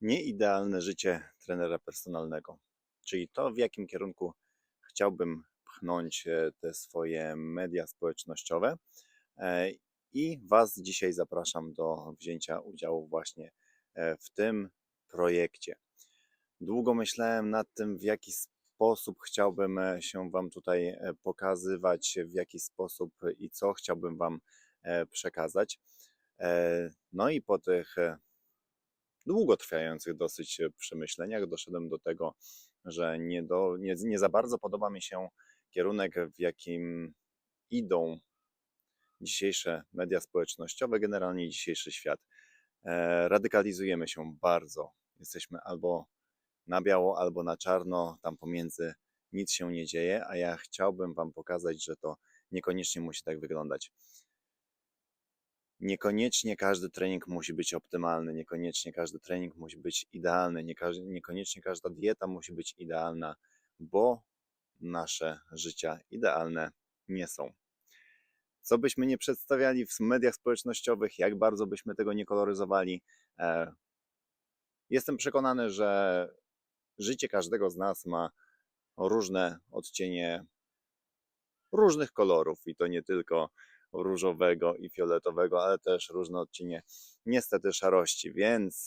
Nieidealne życie trenera personalnego, czyli to, w jakim kierunku chciałbym pchnąć e, te swoje media społecznościowe. E, I Was dzisiaj zapraszam do wzięcia udziału właśnie e, w tym projekcie. Długo myślałem nad tym, w jaki sposób chciałbym się Wam tutaj pokazywać, w jaki sposób i co chciałbym Wam przekazać. No i po tych długotrwających dosyć e, przemyśleniach doszedłem do tego, że nie, do, nie, nie za bardzo podoba mi się kierunek, w jakim idą dzisiejsze media społecznościowe, generalnie dzisiejszy świat. E, radykalizujemy się bardzo. Jesteśmy albo na biało, albo na czarno, tam pomiędzy nic się nie dzieje, a ja chciałbym Wam pokazać, że to niekoniecznie musi tak wyglądać. Niekoniecznie każdy trening musi być optymalny, niekoniecznie każdy trening musi być idealny, niekoniecznie każda dieta musi być idealna, bo nasze życia idealne nie są. Co byśmy nie przedstawiali w mediach społecznościowych, jak bardzo byśmy tego nie koloryzowali, e, jestem przekonany, że życie każdego z nas ma różne odcienie różnych kolorów i to nie tylko różowego i fioletowego, ale też różne odcienie niestety szarości, więc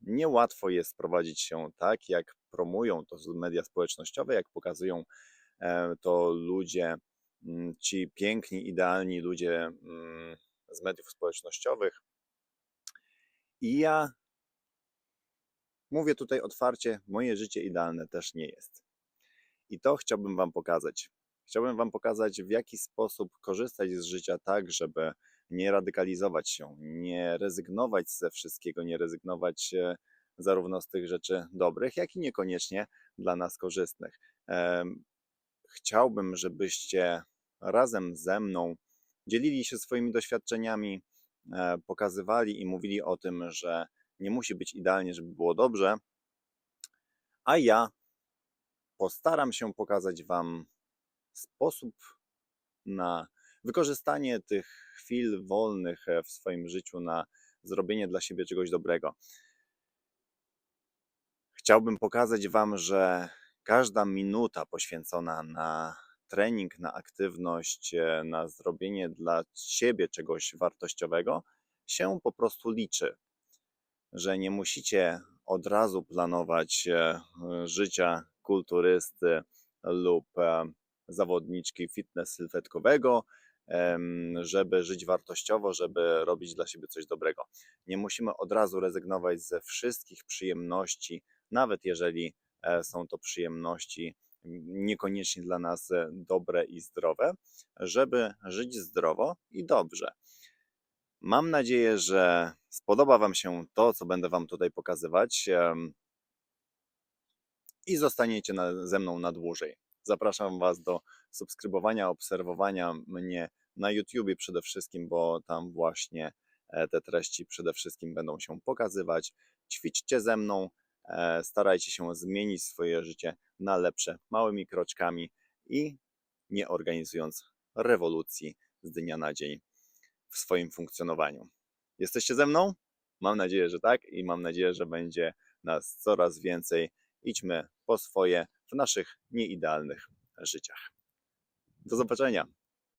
niełatwo jest prowadzić się tak, jak promują to media społecznościowe, jak pokazują to ludzie, mm, ci piękni, idealni ludzie mm, z mediów społecznościowych. I ja mówię tutaj otwarcie, moje życie idealne też nie jest. I to chciałbym Wam pokazać. Chciałbym Wam pokazać, w jaki sposób korzystać z życia tak, żeby nie radykalizować się, nie rezygnować ze wszystkiego, nie rezygnować e, zarówno z tych rzeczy dobrych, jak i niekoniecznie dla nas korzystnych. Chciałbym, żebyście razem ze mną dzielili się swoimi doświadczeniami, e, pokazywali i mówili o tym, że nie musi być idealnie, żeby było dobrze, a ja postaram się pokazać Wam sposób na wykorzystanie tych chwil wolnych e, w swoim życiu na zrobienie dla siebie czegoś dobrego. Chciałbym pokazać Wam, że każda minuta poświęcona na trening, na aktywność, e, na zrobienie dla siebie czegoś wartościowego się po prostu liczy. Że nie musicie od razu planować e, życia kulturysty lub zawodniczki fitness sylwetkowego, żeby żyć wartościowo, żeby robić dla siebie coś dobrego. Nie musimy od razu rezygnować ze wszystkich przyjemności, nawet jeżeli e, są to przyjemności niekoniecznie dla nas e, dobre i zdrowe, żeby żyć zdrowo i dobrze. Mam nadzieję, że spodoba Wam się to, co będę Wam tutaj pokazywać i zostaniecie na, ze mną na dłużej. Zapraszam Was do subskrybowania, obserwowania mnie na YouTubie przede wszystkim, bo tam właśnie e, te treści przede wszystkim będą się pokazywać. Ćwiczcie ze mną, e, starajcie się zmienić swoje życie na lepsze małymi kroczkami i nie organizując rewolucji z dnia na dzień w swoim funkcjonowaniu. Jesteście ze mną? Mam nadzieję, że tak i mam nadzieję, że będzie nas coraz więcej. Idźmy po swoje w naszych nieidealnych życiach. Do zobaczenia.